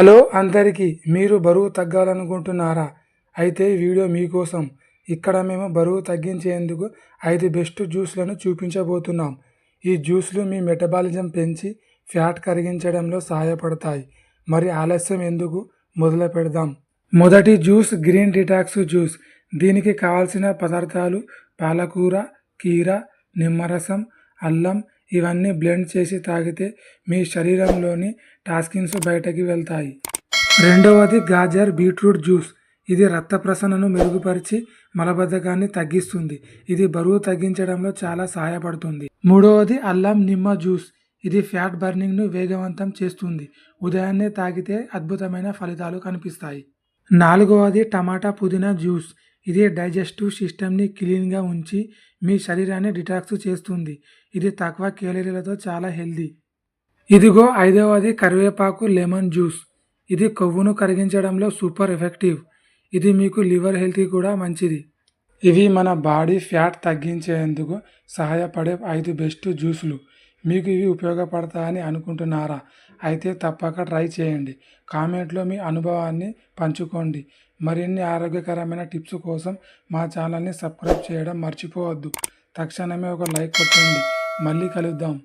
Hello అందరికీ మీరు బరువు తగ్గాలనుకుంటున్నారా? అయితే ఈ వీడియో మీకోసం. ఇక్కడ మేము బరువు తగ్గించేందుకు ఐదు బెస్ట్ జ్యూస్లను చూపించబోతున్నాం. ఈ జ్యూస్లు మీ మెటబాలిజం పెంచి ఫ్యాట్ కరిగించడంలో సహాయపడతాయి. మరి ఆలస్యం ఎందుకు? మొదలు పెడదాం. మొదటి జ్యూస్ గ్రీన్ డిటాక్స్ జ్యూస్. దీనికి కావాల్సిన పదార్థాలు పాలకూర కీర నిమ్మరసం అల్లం ఇవన్నీ బ్లెండ్ చేసి తాగితే మీ శరీరంలోని టాస్కిన్స్ బయటకి వెళ్తాయి. రెండవది గాజర్ బీట్రూట్ జ్యూస్. ఇది రక్త ప్రసరణను మెరుగుపరిచి మలబద్ధకాన్ని తగ్గిస్తుంది. ఇది బరువు తగ్గించడంలో చాలా సహాయపడుతుంది. మూడవది అల్లం నిమ్మ జ్యూస్. ఇది ఫ్యాట్ బర్నింగ్ను వేగవంతం చేస్తుంది. ఉదయాన్నే తాగితే అద్భుతమైన ఫలితాలు కనిపిస్తాయి. నాలుగవది టమాటా పుదీనా జ్యూస్. ఇది డైజెస్టివ్ సిస్టమ్ని క్లీన్గా ఉంచి మీ శరీరాన్ని డిటాక్స్ చేస్తుంది. ఇది తక్కువ కేలరీలతో చాలా హెల్దీ. ఇదిగో ఐదవది కరివేపాకు లెమన్ జ్యూస్. ఇది కొవ్వును కరిగించడంలో సూపర్ ఎఫెక్టివ్. ఇది మీకు లివర్ హెల్త్కి కూడా మంచిది. ఇవి మన బాడీ ఫ్యాట్ తగ్గించేందుకు సహాయపడే ఐదు బెస్ట్ జ్యూసులు. మీకు ఇవి ఉపయోగపడతాయని అనుకుంటున్నారా? అయితే తప్పక ట్రై చేయండి. కామెంట్లో మీ అనుభవాన్ని పంచుకోండి. మరిన్ని ఆరోగ్యకరమైన టిప్స్ కోసం మా ఛానల్ని సబ్స్క్రైబ్ చేయడం మర్చిపోవద్దు. తక్షణమే ఒక లైక్ కొట్టండి. మళ్ళీ కలుద్దాం.